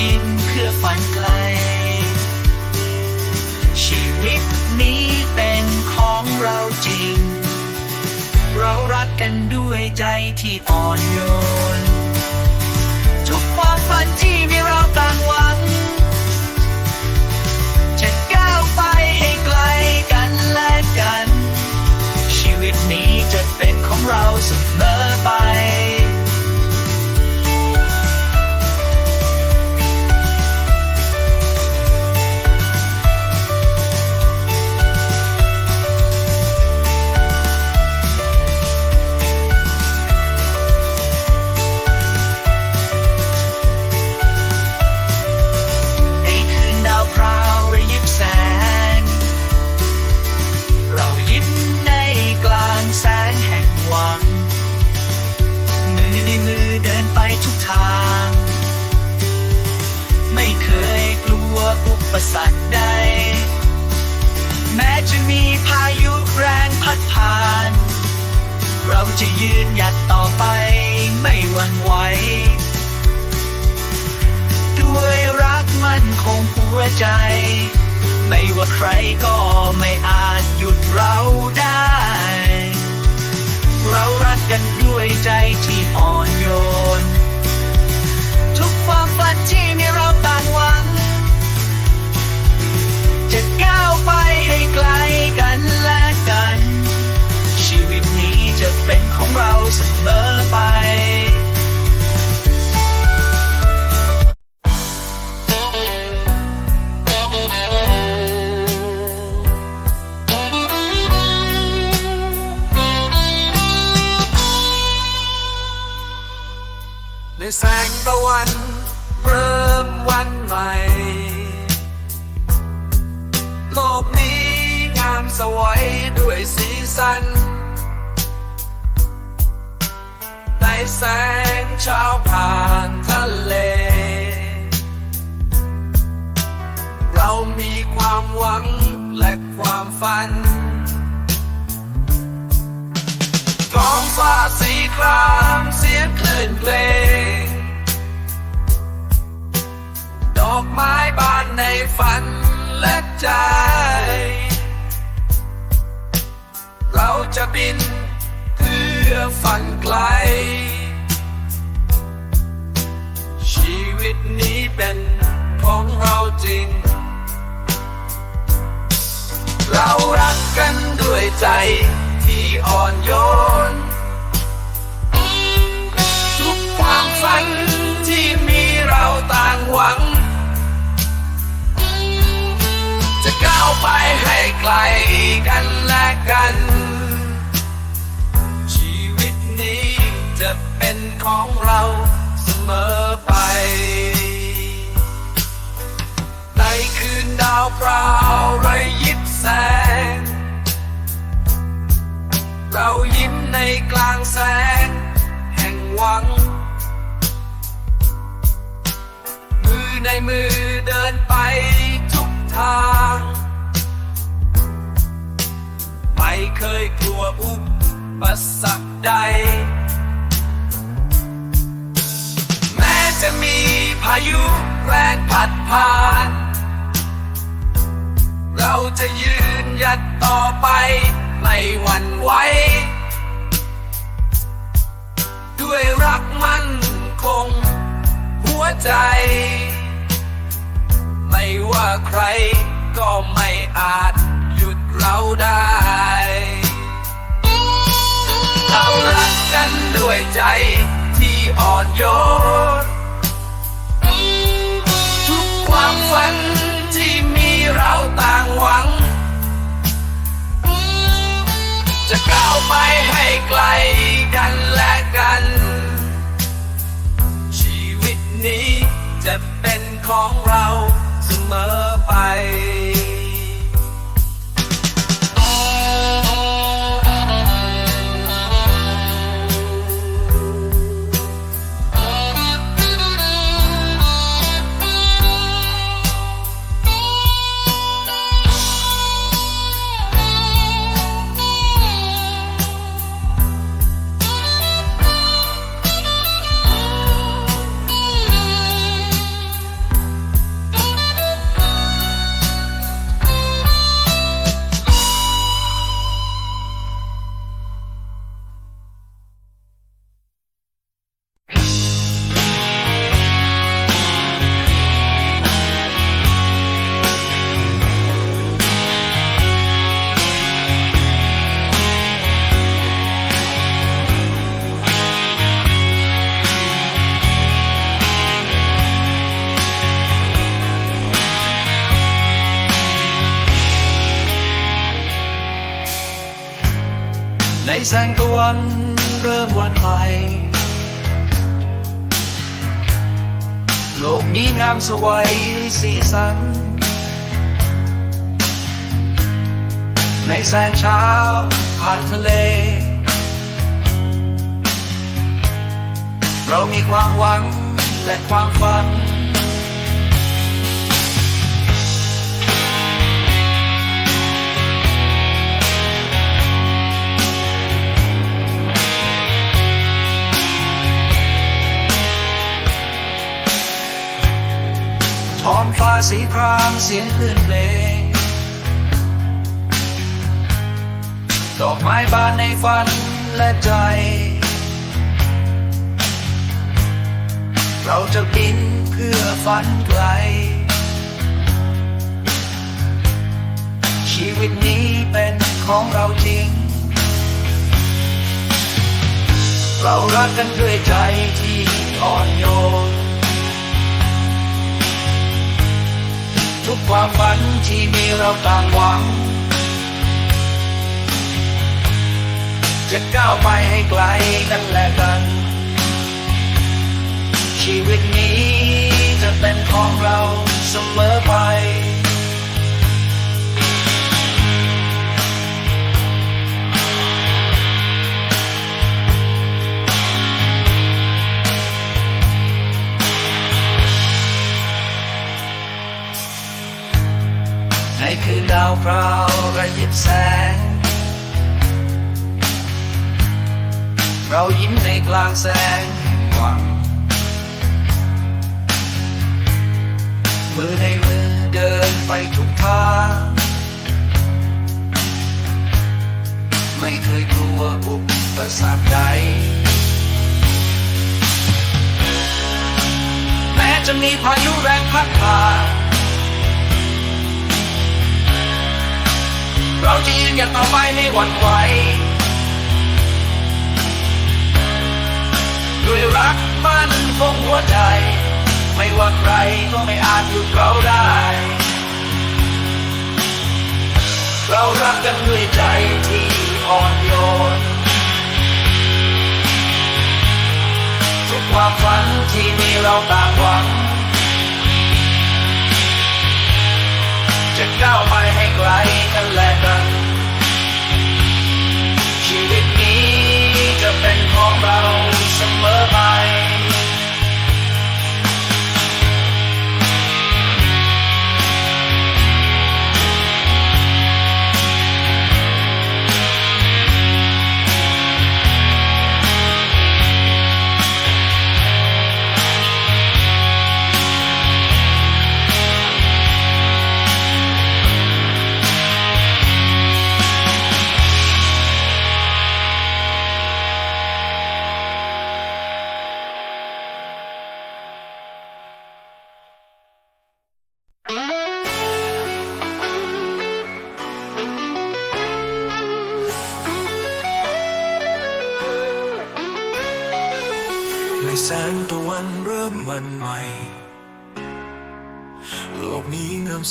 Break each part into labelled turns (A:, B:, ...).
A: บินเพื่อฝันไกล ชีวิตนี้เป็นของเราจริง เรารักกันด้วยใจที่อ่อนโยนทุกความฝันที่มีเราต่างวัง มีความหวังและ
B: ความฝันท้องฟ้าสีครามเสียงคลื่นเพลง ดอกไม้บานในฝันและใจ เราจะบินเพื่อฝันไกล ชีวิตนี้เป็นของเราจริง เรารักกันด้วยใจที่อ่อนโยน ทุกความฝันที่มีเราต่างหวัง จะก้าวไปให้ไกลกันและกัน ชีวิตนี้จะเป็นของเราเสมอไป ในคืนดาวพราวระยิ แสง เรายิ้มในกลางแสง แห่งหวัง มือในมือเดินไปทุกทาง ไม่เคยกลัวอุปสรรคใด แม้จะมีพายุแรงพัดผ่าน เราจะยืนหยัดต่อไป ไม่หวั่นไหว ด้วยรักมั่นคง หัวใจ ไม่ว่าใครก็ไม่อาจหยุดเราได้ เรารักกันด้วยใจที่อ่อนโยน ทุกความฝัน เราต่างหวัง จะก้าวไปให้ไกลกันและกัน ชีวิตนี้จะเป็นของเราเสมมอไป
A: แสงตะวันเริ่มวันใหม่โลกนี้งามสวยสีสัน ในแสงเช้าผ่านทะเล เรามีความหวังและความฝัน สีครามเสียงคลื่นเพลง ดอกไม้บานในฝันและใจ เราจะบินเพื่อฝันไกล ชีวิตนี้เป็นของเราจริง เรารักกันด้วยใจที่อ่อนโยน ทุกความฝันที่มีเราต่างหวัง จะก้าวไปให้ไกลกันและกัน ชีวิตนี้จะเป็นของเราเสมอ พราวระยิบแสง เรายิ้มในกลางแสงห่งหวังมือในมือเดินไปทุกทางไม่เคยกลัวอุปสรรคใด แม้จะมีพายุแรงพัดผ่าน เราจะยืนหยัดต่อไปไม่หวั่นไหวด้วยรักมันคงหัวใจ ไม่ว่าใครก็ไม่อาจหยุดเราได้ เรารักกันด้วยใจที่อ่อนโยนทุกความฝันที่มีเราต่างหวัง จะก้าวไปให้ไกลกันแหละกัน ชีวิตนี้จะเป็นของเราเสมอไป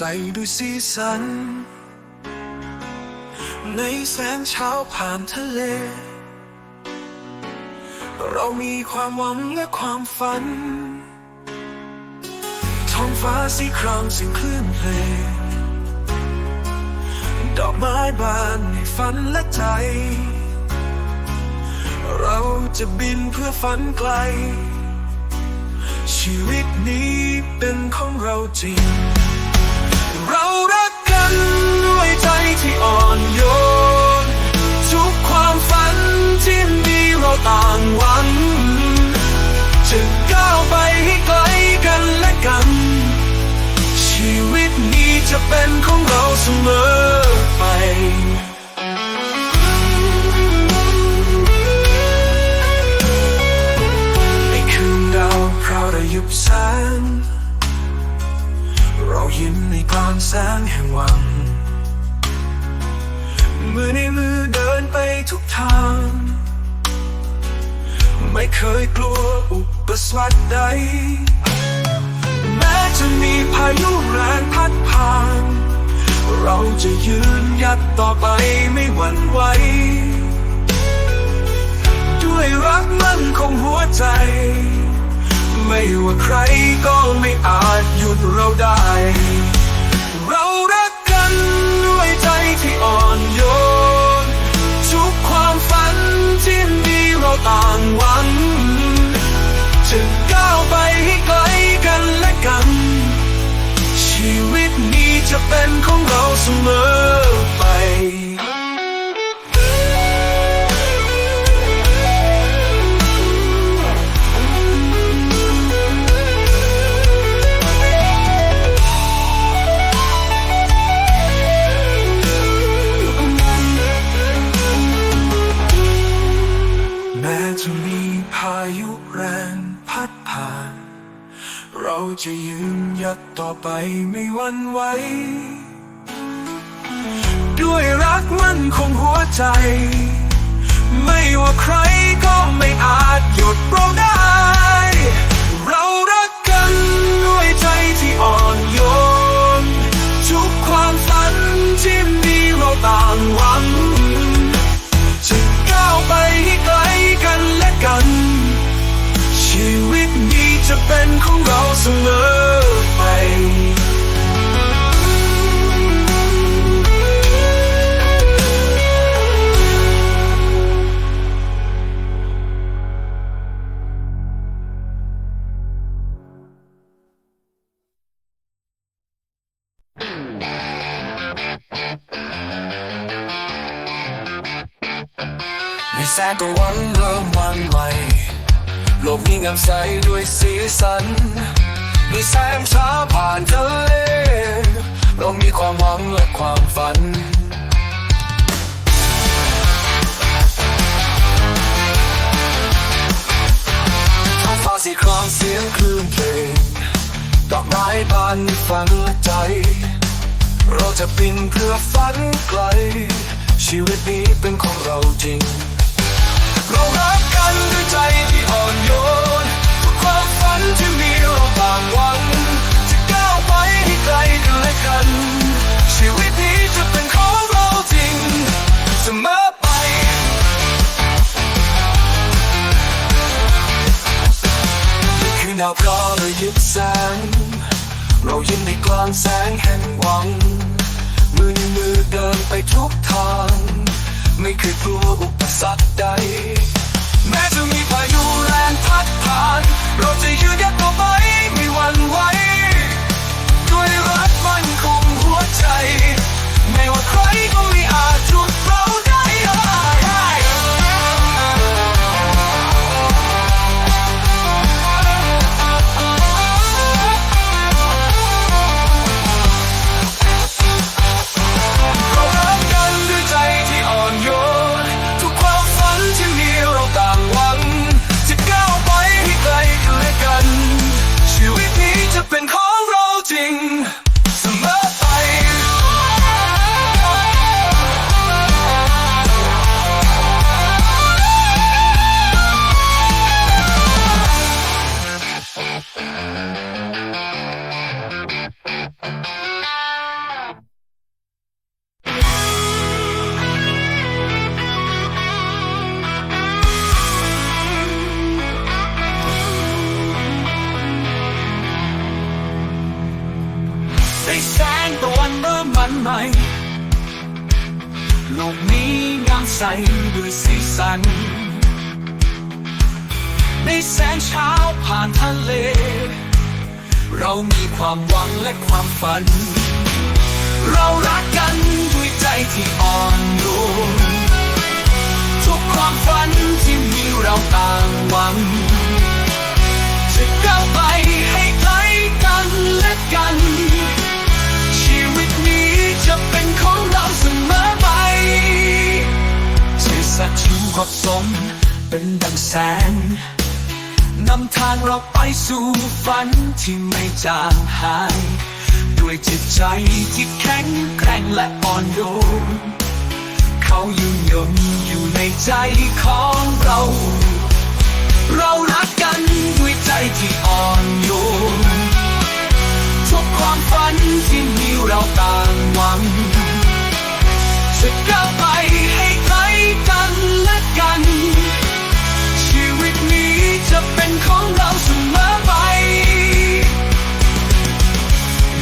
C: ใสด้วยสีสัน ในแสงเช้าผ่านทะเล เรามีความหวังและความฝัน ท้องฟ้าสีครามสียงคลื่นเพลงดอกไม้บานในฝันและใจ เราจะบินเพื่อฝันไกล ชีวิตนี้เป็นของเราจริง ด้วยใจที่อ่อนโยน ทุกความฝันที่มีเราต่างหวังจะก้าวไปให้ไกลกันและกัน ชีวิตนี้จะเป็นของเราเสมอไปในคืนดาพราวระยุบแสงเรายิ้มในกลางแสงแห่งหวัง ทุกทาง ไม่เคยกลัวอุปสรรคใด แม้จะมีพายุแรงพัดผ่าน เราจะยืนหยัดต่อไปไม่หวั่นไหว ด้วยรักมั่นคงหัวใจ ไม่ว่าใครก็ไม่อาจหยุดเราได้เรารักกันด้วยใจที่อ่อนโยน ไปไม่หวั่นไหวด้วยรักมันคงหัวใจ โลกนี้งามใสด้วยสีสัน มีแสงเช้าผ่านทะเลเรามีความหวังและความฝันท้องฟ้าสีครามเสียงคลื่นเพลงดอกไม้บานในฝันและใจ เราจะบินเพื่อฝันไกล ชีวิตนี้เป็นของเราจริง เรารักกันด้วยใจที่อ่อนโยนทุกความฝันที่มีเราต่างหวัง จะก้าวไปให้ไกลกันและกัน ชีวิตนี้จะเป็นของเราจริงเสมอไปคืนดาวพระระยิบแสง เรายิ้มในกลางแสงแห่งหวังมือในมือเดินไปทุกทาง ไม่เคยกลัวอุปสรรคใด แม้จะมีพายุแรงพัดผ่าน เราจะยืนยัดต่อไปไม่หวั่นไหวด้วยรักมันคงหัวใจ ไม่ว่าใครก็ไม่อาจหยุดเรา หวังและความฝัน เรารักกันด้วยใจที่อ่อนโยนทุกความฝันที่มีเราต่างหวังจะก้าวไปให้ไกลกันและกัน ชีวิตนี้จะเป็นของเราเสมอไปเชื่อสัตย์ชูความสมเป็นดังแสง นำทางเราไปสู่ฝันที่ไม่จางหาย ด้วยจิตใจที่แข็งแกร่งและอ่อนโยน เขายืนยงอยู่ในใจของเรา เรารักกันด้วยใจที่อ่อนโยนทุกความฝันที่มีเรา ของเราเสมอไป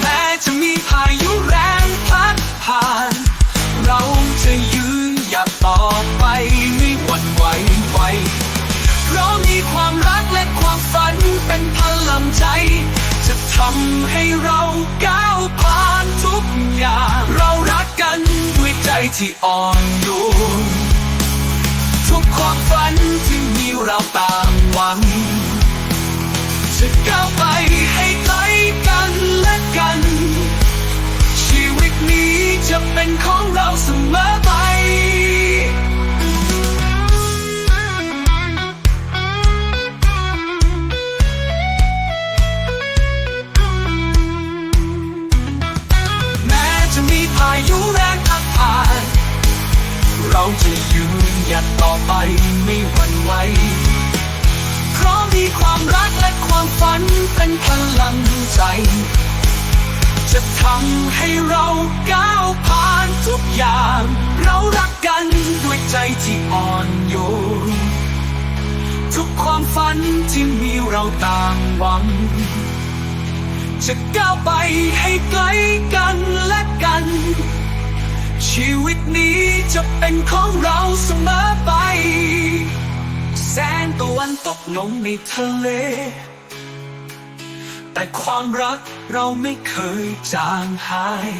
C: แม้จะมีพายุแรงพัดผ่าน เราจะยืนหยัดต่อไปไม่หวั่นไหวไหวเพราะมีความรักและความฝันเป็นพลังใจ จะทำให้เราก้าวผ่านทุกอย่าง เรารักกันด้วยใจที่อ่อนโยนทุกความฝันที่มีเราต่างหวัง จะก้าวไปให้ไกลกันและกัน ชีวิตนี้จะเป็นของเราเสมอไปแม้จะมีพายุแรงพัดผ่านเราจะยืนหยัดต่อไปไม่หวั่นไหว มีความรักและความฝันเป็นพลังใจ จะทำให้เราก้าวผ่านทุกอย่าง เรารักกันด้วยใจที่อ่อนโยน ทุกความฝันที่มีเราต่างหวัง จะก้าวไปให้ไกลกันและกัน ชีวิตนี้จะเป็นของเราเสมอไป งตะวันตกลงในทะเล แต่ความรักเราไม่เคยจางหาย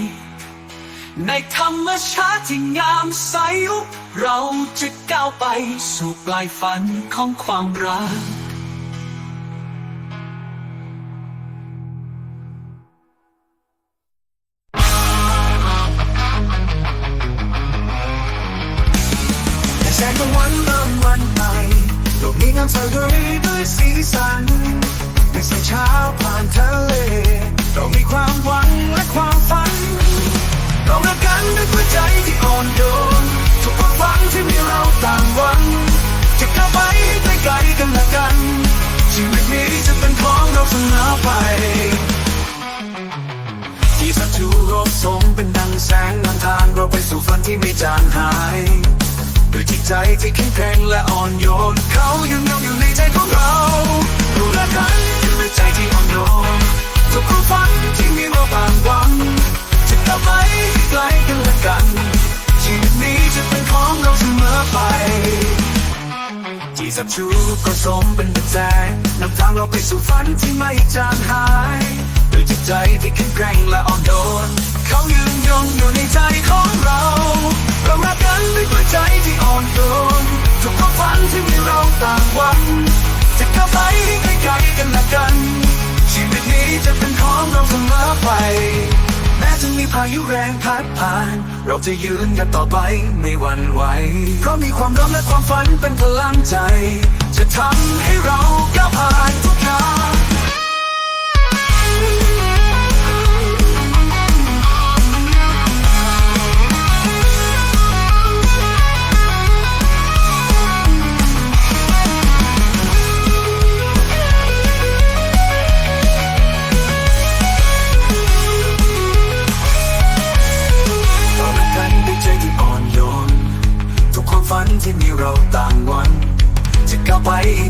C: ในธรรมชาติที่งามใสเราจะก้าวไปสู่ปลายฝันของความรัก
D: ของเราไป ที่สัจจุโลกสมเป็นดังแสงนำทางเราไปสู่ฝันที่ไม่จางหายด้วยจิตใจที่แข็งแกร่งและอ่อนโยน เขายังยงอยู่ในใจของเราเรารักกันด้วยใจที่อ่อนโยนทุกความฝันที่มีเราบางหวังจะก้าวไปให้ไกล้กันและกันชีวิตนี้จะเป็นของเราเสมอไป ที่สับชูก็สมเป็นดังแจงนำทางเราไปสู่ฝันที่ไม่จางหายด้วยจิตใจที่แข็งแกร่งและอ่อนโยนเขายืนยงอยู่ในใจของเรา เรารักกันด้วยหัวใจที่อ่อนโยนทุกความฝันที่มีเราต่ เราจะยืนกันต่อไปไม่หวั่นไหว เพราะมีความรักและความฝันเป็นพลังใจ จะทำให้เราก้าวผ่านทุกอย่าง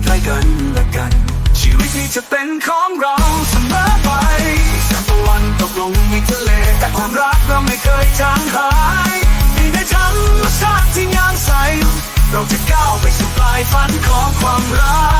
D: ใกล้กันและกัน ชีวิตนี้จะเป็นของเราเสมอไปแสงตะวันตกลงในทะเล แต่ความรักเราไม่เค
C: ยจางหายมีในธรรมชาติที่งามใส เราจะก้าวไปสู่ปลายฝันของความรัก